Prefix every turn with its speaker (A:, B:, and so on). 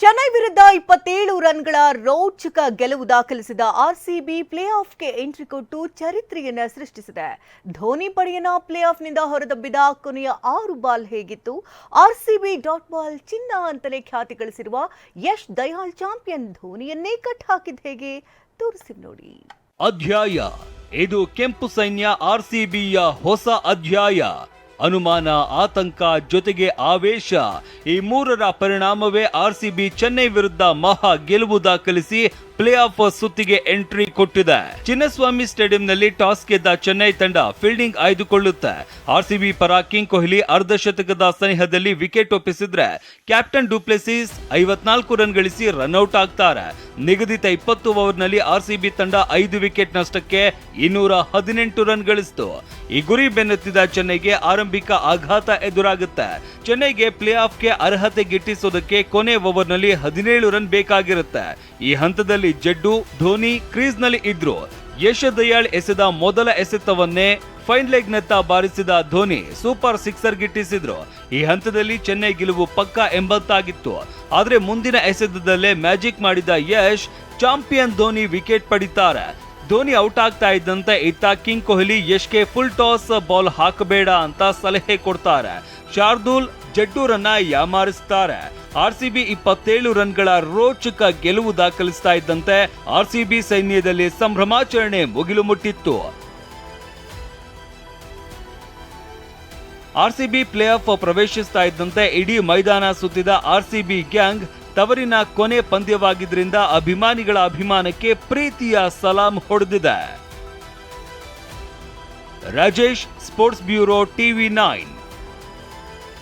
A: ಚೆನ್ನೈ ವಿರುದ್ಧ ಇಪ್ಪತ್ತೇಳು ರನ್ಗಳ ರೋಚಕ ಗೆಲುವು ದಾಖಲಿಸಿದ ಆರ್ಸಿಬಿ ಪ್ಲೇ ಆಫ್ಗೆ ಎಂಟ್ರಿ ಕೊಟ್ಟು ಚರಿತ್ರೆಯನ್ನ ಸೃಷ್ಟಿಸಿದೆ. ಧೋನಿ ಪಡೆಯನ ಪ್ಲೇ ಆಫ್ನಿಂದ ಹೊರದಬ್ಬಿದ ಕೊನೆಯ ಆರು ಬಾಲ್ ಹೇಗಿತ್ತು? ಆರ್ಸಿಬಿ ಡಾಟ್ ಬಾಲ್ ಚಿನ್ನ ಅಂತಲೇ ಖ್ಯಾತಿ ಗಳಿಸಿರುವ ಯಶ್ ದಯಾಳ್ ಚಾಂಪಿಯನ್ ಧೋನಿಯನ್ನೇ ಕಟ್ ಹಾಕಿದ್ ಹೇಗೆ? ತೋರಿಸಿ ನೋಡಿ.
B: ಅಧ್ಯಾಯ. ಇದು ಕೆಂಪು ಸೈನ್ಯ ಆರ್ಸಿಬಿಯ ಹೊಸ ಅಧ್ಯಾಯ. ಅನುಮಾನ, ಆತಂಕ ಜೊತೆಗೆ ಆವೇಶ. ಈ ಮೂರರ ಪರಿಣಾಮವೇ ಆರ್ಸಿಬಿ ಚೆನ್ನೈ ವಿರುದ್ಧ ಮಹಾ ಗೆಲುವು ದಾಖಲಿಸಿ ಪ್ಲೇ ಆಫ್ ಸುತ್ತಿಗೆ ಎಂಟ್ರಿ ಕೊಟ್ಟಿದೆ. ಚಿನ್ನಸ್ವಾಮಿ ಸ್ಟೇಡಿಯಂನಲ್ಲಿ ಟಾಸ್ ಗೆದ್ದ ಚೆನ್ನೈ ತಂಡ ಫೀಲ್ಡಿಂಗ್ ಆಯ್ದುಕೊಳ್ಳುತ್ತೆ. ಆರ್ಸಿಬಿ ಪರ ಕಿಂಗ್ ಕೊಹ್ಲಿ ಅರ್ಧ ಶತಕದ ಸನಿಹದಲ್ಲಿ ವಿಕೆಟ್ ಒಪ್ಪಿಸಿದ್ರೆ ಕ್ಯಾಪ್ಟನ್ ಡುಪ್ಲೆಸಿಸ್ ಐವತ್ನಾಲ್ಕು ರನ್ ಗಳಿಸಿ ರನ್ಔಟ್ ಆಗ್ತಾರೆ. ನಿಗದಿತ ಇಪ್ಪತ್ತು ಓವರ್ನಲ್ಲಿ ಆರ್ಸಿಬಿ ತಂಡ ಐದು ವಿಕೆಟ್ ನಷ್ಟಕ್ಕೆ ಇನ್ನೂರ ಹದಿನೆಂಟು ರನ್ ಗಳಿಸಿತು. ಈ ಗುರಿ ಬೆನ್ನತ್ತಿದ ಚೆನ್ನೈಗೆ ಆರಂಭಿಕ ಆಘಾತ ಎದುರಾಗುತ್ತೆ. ಚೆನ್ನೈಗೆ ಪ್ಲೇ ಆಫ್ಗೆ ಅರ್ಹತೆ ಗಿಟ್ಟಿಸೋದಕ್ಕೆ ಕೊನೆ ಓವರ್ನಲ್ಲಿ ಹದಿನೇಳು ರನ್ ಬೇಕಾಗಿರುತ್ತೆ. ಈ ಹಂತದಲ್ಲಿ ಜಡ್ಡು, ಧೋನಿ ಕ್ರೀಸ್ನಲ್ಲಿ ಇದ್ರು. ಯಶ ದಯಾಳ್ ಎಸೆದ ಮೊದಲ ಎಸೆತವನ್ನೇ ಫೈನ್ ಲೆಗ್ ನತ್ತ ಬಾರಿಸಿದ ಧೋನಿ ಸೂಪರ್ ಸಿಕ್ಸರ್ ಗಿಟ್ಟಿಸಿದ್ರು. ಈ ಹಂತದಲ್ಲಿ ಚೆನ್ನೈ ಗೆಲುವು ಪಕ್ಕಾ ಎಂಬತ್ತಾಗಿತ್ತು ಆದ್ರೆ ಮುಂದಿನ ಎಸೆತದಲ್ಲೇ ಮ್ಯಾಜಿಕ್ ಮಾಡಿದ ಯಶ್ ಚಾಂಪಿಯನ್ ಧೋನಿ ವಿಕೆಟ್ ಪಡಿತಾರೆ. ಧೋನಿ ಔಟ್ ಆಗ್ತಾ ಇದ್ದಂತೆ ಇತ್ತ ಕಿಂಗ್ ಕೊಹ್ಲಿ ಯಶ್ಗೆ ಫುಲ್ ಟಾಸ್ ಬಾಲ್ ಹಾಕಬೇಡ ಅಂತ ಸಲಹೆ ಕೊಡ್ತಾರೆ. ಶಾರ್ದೂಲ್ ಜಡ್ಡೂರನ್ನ ಯಾಮಾರಿಸ್ತಾರೆ. ಬಿ ಇಪ್ಪತ್ತೇಳು ರನ್ಗಳ ರೋಚಕ ಗೆಲುವು ದಾಖಲಿಸ್ತಾ ಇದ್ದಂತೆ ಆರ್ಸಿಬಿ ಸೈನ್ಯದಲ್ಲಿ ಸಂಭ್ರಮಾಚರಣೆ ಮುಗಿಲು ಮುಟ್ಟಿತ್ತು. ಆರ್ಸಿಬಿ ಪ್ಲೇ ಆಫ್ ಪ್ರವೇಶಿಸ್ತಾ ಇದ್ದಂತೆ ಇಡೀ ಮೈದಾನ ಸುತ್ತಿದ ಆರ್ಸಿಬಿ ಗ್ಯಾಂಗ್ ತವರಿನ ಕೊನೆ ಪಂದ್ಯವಾಗಿದ್ದರಿಂದ ಅಭಿಮಾನಿಗಳ ಅಭಿಮಾನಕ್ಕೆ ಪ್ರೀತಿಯ ಸಲಾಂ ಹೊಡೆದಿದೆ. Rajesh sports bureau TV nine